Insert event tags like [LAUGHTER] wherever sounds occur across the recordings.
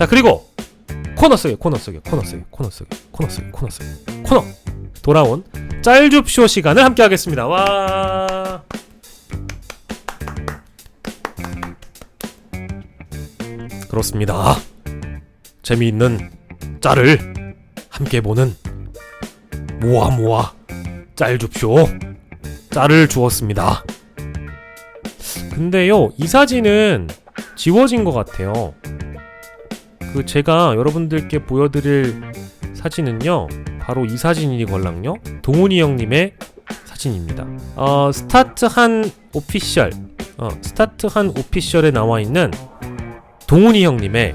자 그리고 코너 속에 코너 속에 코너 속에 코너 속에 코너 속에 코너 속에 코너 돌아온 짤줍쇼 시간을 함께 하겠습니다. 와. 그렇습니다. 재미있는 짤을 함께 보는 모아 모아 짤줍쇼 짤을 주었습니다. 근데요 이 사진은 지워진 것 같아요. 그 제가 여러분들께 보여드릴 사진은요 바로 이 사진이걸랑요 동훈이 형님의 사진입니다. 어 스타트 한 오피셜 어 스타트 한 오피셜에 나와 있는 동훈이 형님의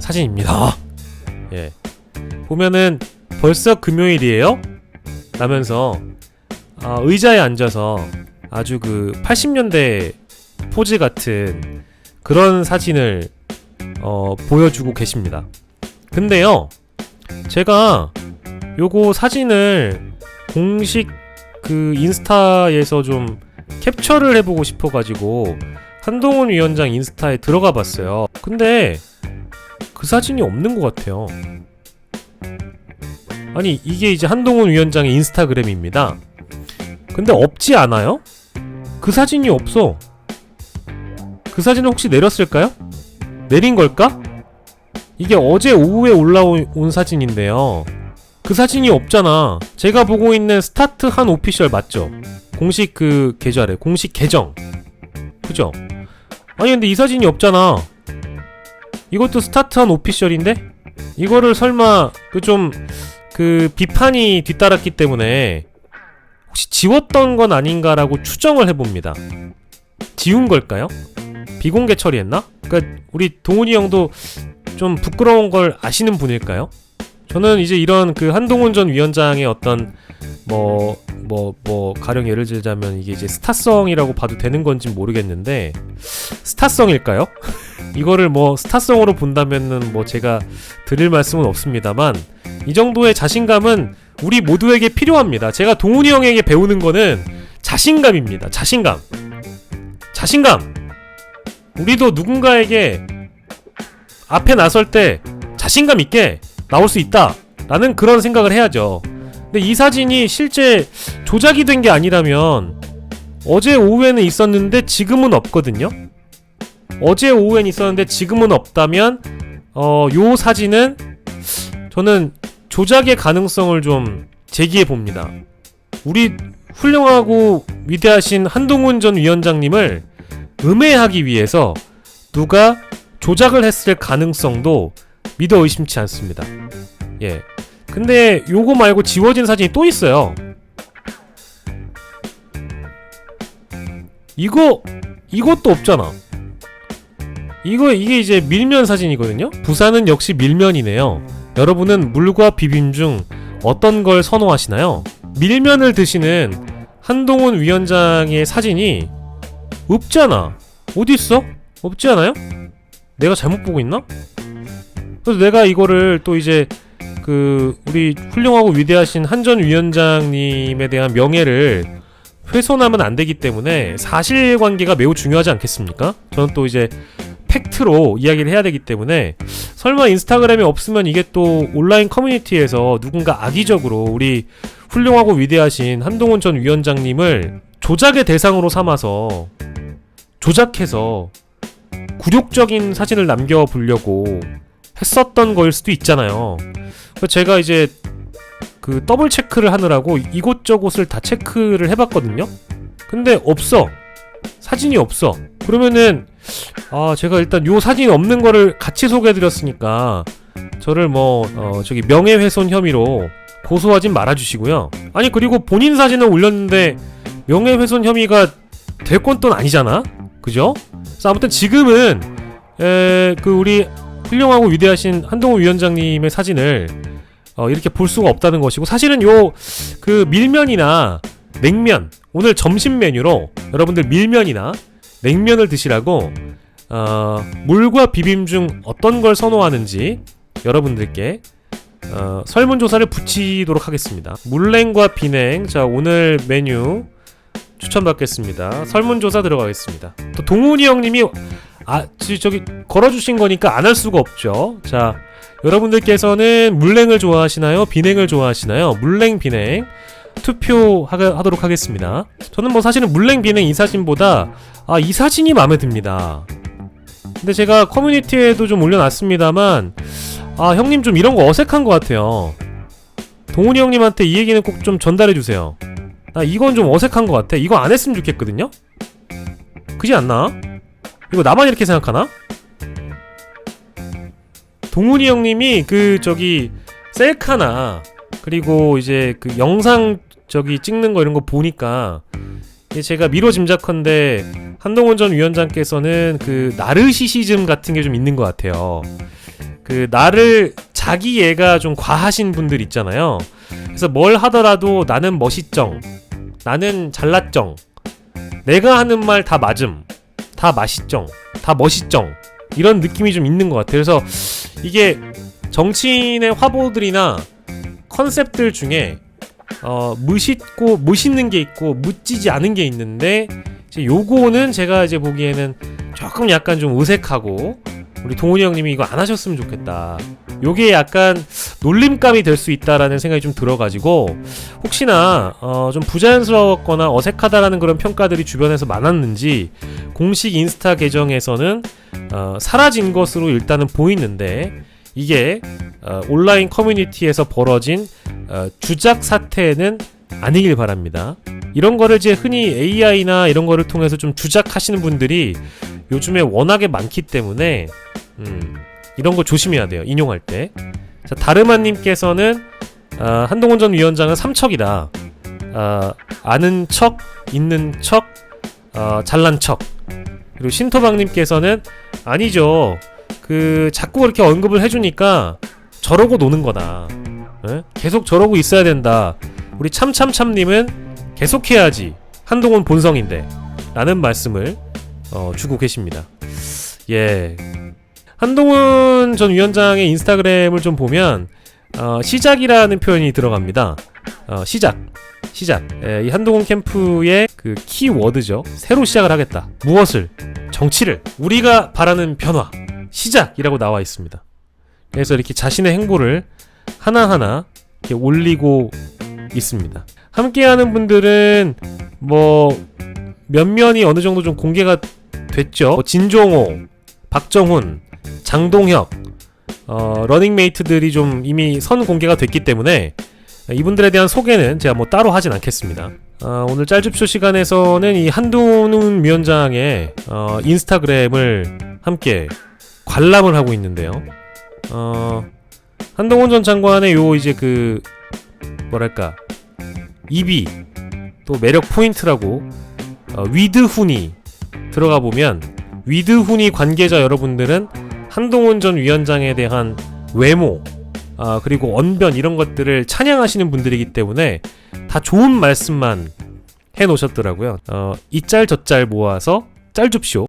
사진입니다. [LAUGHS] 예 보면은 벌써 금요일이에요. 라면서 아, 의자에 앉아서 아주 그 80년대 포즈 같은 그런 사진을 어, 보여주고 계십니다. 근데요, 제가 요거 사진을 공식 그 인스타에서 좀 캡처를 해보고 싶어가지고 한동훈 위원장 인스타에 들어가 봤어요. 근데 그 사진이 없는 것 같아요. 아니, 이게 이제 한동훈 위원장의 인스타그램입니다. 근데 없지 않아요? 그 사진이 없어. 그 사진은 혹시 내렸을까요? 내린 걸까? 이게 어제 오후에 올라온 사진인데요. 그 사진이 없잖아. 제가 보고 있는 스타트 한 오피셜 맞죠? 공식 그 계좌래. 공식 계정. 그죠? 아니 근데 이 사진이 없잖아. 이것도 스타트 한 오피셜인데? 이거를 설마 그 좀 그 비판이 뒤따랐기 때문에 혹시 지웠던 건 아닌가라고 추정을 해봅니다. 지운 걸까요? 비공개 처리했나? 그러니까 우리 동훈이 형도 좀 부끄러운 걸 아시는 분일까요? 저는 이제 이런 그 한동훈 전 위원장의 어떤 뭐 뭐 뭐 가령 예를 들자면 이게 이제 스타성이라고 봐도 되는 건지 모르겠는데 스타성일까요? [LAUGHS] 이거를 뭐 스타성으로 본다면은 뭐 제가 드릴 말씀은 없습니다만 이 정도의 자신감은 우리 모두에게 필요합니다. 제가 동훈이 형에게 배우는 거는 자신감입니다. 자신감. 자신감. 우리도 누군가에게 앞에 나설 때 자신감 있게 나올 수 있다. 라는 그런 생각을 해야죠. 근데 이 사진이 실제 조작이 된 게 아니라면 어제 오후에는 있었는데 지금은 없거든요. 어제 오후엔 있었는데 지금은 없다면 어, 요 사진은 저는 조작의 가능성을 좀 제기해 봅니다. 우리 훌륭하고 위대하신 한동훈 전 위원장님을 음해하기 위해서 누가 조작을 했을 가능성도 믿어 의심치 않습니다. 예. 근데 요거 말고 지워진 사진이 또 있어요. 이거 이것도 없잖아. 이거 이게 이제 밀면 사진이거든요. 부산은 역시 밀면이네요. 여러분은 물과 비빔 중 어떤 걸 선호하시나요? 밀면을 드시는 한동훈 위원장의 사진이 없잖아. 어디 있어? 없지 않아요? 내가 잘못 보고 있나? 그래서 내가 이거를 또 이제 그 우리 훌륭하고 위대하신 한전 위원장님에 대한 명예를 훼손하면 안 되기 때문에 사실관계가 매우 중요하지 않겠습니까? 저는 또 이제 팩트로 이야기를 해야 되기 때문에 설마 인스타그램에 없으면 이게 또 온라인 커뮤니티에서 누군가 악의적으로 우리 훌륭하고 위대하신 한동훈 전 위원장님을 조작의 대상으로 삼아서 조작해서 굴욕적인 사진을 남겨보려고 했었던 거일 수도 있잖아요. 제가 이제 그 더블 체크를 하느라고 이곳저곳을 다 체크를 해봤거든요. 근데 없어. 사진이 없어. 그러면은 아 제가 일단 요 사진이 없는 거를 같이 소개해드렸으니까 저를 뭐 어, 저기 명예훼손 혐의로 고소하진 말아주시고요. 아니 그리고 본인 사진을 올렸는데 명예훼손 혐의가 될건또 아니잖아. 그죠? 그래서 아무튼 지금은 에, 그 우리 훌륭하고 위대하신 한동훈 위원장님의 사진을 어, 이렇게 볼 수가 없다는 것이고 사실은 요 그 밀면이나 냉면 오늘 점심 메뉴로 여러분들 밀면이나 냉면을 드시라고 어, 물과 비빔 중 어떤 걸 선호하는지 여러분들께 어, 설문조사를 붙이도록 하겠습니다. 물냉과 비냉 자 오늘 메뉴 추천받겠습니다. 설문조사 들어가겠습니다. 또 동훈이 형님이 아, 지- 저기 걸어주신 거니까 안 할 수가 없죠. 자, 여러분들께서는 물냉을 좋아하시나요? 비냉을 좋아하시나요? 물냉, 비냉 투표하도록 하겠습니다. 저는 뭐 사실은 물냉, 비냉 이 사진보다 아, 이 사진이 마음에 듭니다. 근데 제가 커뮤니티에도 좀 올려놨습니다만 아, 형님 좀 이런 거 어색한 것 같아요. 동훈이 형님한테 이 얘기는 꼭 좀 전달해 주세요. 나 이건 좀 어색한 것 같아. 이거 안 했으면 좋겠거든요. 그지 않나? 이거 나만 이렇게 생각하나? 동훈이 형님이 그 저기 셀카나 그리고 이제 그 영상 저기 찍는 거 이런 거 보니까 제가 미뤄 짐작컨대 한동훈 전 위원장께서는 그 나르시시즘 같은 게 좀 있는 것 같아요. 그 나를 자기 애가 좀 과하신 분들 있잖아요. 그래서 뭘 하더라도 나는 멋있정, 나는 잘났정, 내가 하는 말 다 맞음, 다 맛있정, 다 멋있정. 이런 느낌이 좀 있는 것 같아요. 그래서 이게 정치인의 화보들이나 컨셉들 중에 어, 멋있고 멋있는 게 있고 멋지지 않은 게 있는데 이제 요거는 제가 이제 보기에는 조금 약간 좀 어색하고 우리 동훈이 형님이 이거 안 하셨으면 좋겠다. 요게 약간 놀림감이 될 수 있다라는 생각이 좀 들어가지고 혹시나 어, 좀 부자연스러웠거나 어색하다라는 그런 평가들이 주변에서 많았는지 공식 인스타 계정에서는 어, 사라진 것으로 일단은 보이는데 이게 어, 온라인 커뮤니티에서 벌어진 어, 주작 사태는 아니길 바랍니다. 이런 거를 이제 흔히 AI나 이런 거를 통해서 좀 주작하시는 분들이 요즘에 워낙에 많기 때문에 음, 이런 거 조심해야 돼요. 인용할 때. 자, 다르마님께서는 아, 한동훈 전 위원장은 삼척이다. 아, 아는 척, 있는 척, 어, 잘난 척. 그리고 신토방님께서는 아니죠. 그 자꾸 그렇게 언급을 해주니까 저러고 노는 거다. 예? 계속 저러고 있어야 된다. 우리 참참참님은 계속해야지. 한동훈 본성인데. 라는 말씀을 어, 주고 계십니다. 예. 한동훈 전 위원장의 인스타그램을 좀 보면 어, 시작이라는 표현이 들어갑니다. 어, 시작. 시작. 예, 이 한동훈 캠프의 그 키워드죠. 새로 시작을 하겠다. 무엇을? 정치를. 우리가 바라는 변화. 시작이라고 나와 있습니다. 그래서 이렇게 자신의 행보를 하나하나 이렇게 올리고 있습니다. 함께하는 분들은 뭐 면면이 어느 정도 좀 공개가 됐죠. 뭐 진종호, 박정훈, 장동혁, 어, 러닝메이트들이 좀 이미 선 공개가 됐기 때문에 이분들에 대한 소개는 제가 뭐 따로 하진 않겠습니다. 어, 오늘 짤줍쇼 시간에서는 이 한동훈 위원장의 어, 인스타그램을 함께 관람을 하고 있는데요. 어, 한동훈 전 장관의 요 이제 그 뭐랄까 입이 또 매력 포인트라고 어, 위드훈이 들어가 보면 위드훈이 관계자 여러분들은 한동훈 전 위원장에 대한 외모 아, 그리고 언변 이런 것들을 찬양하시는 분들이기 때문에 다 좋은 말씀만 해 놓으셨더라고요. 어, 이 짤 저 짤 모아서 짤 줍쇼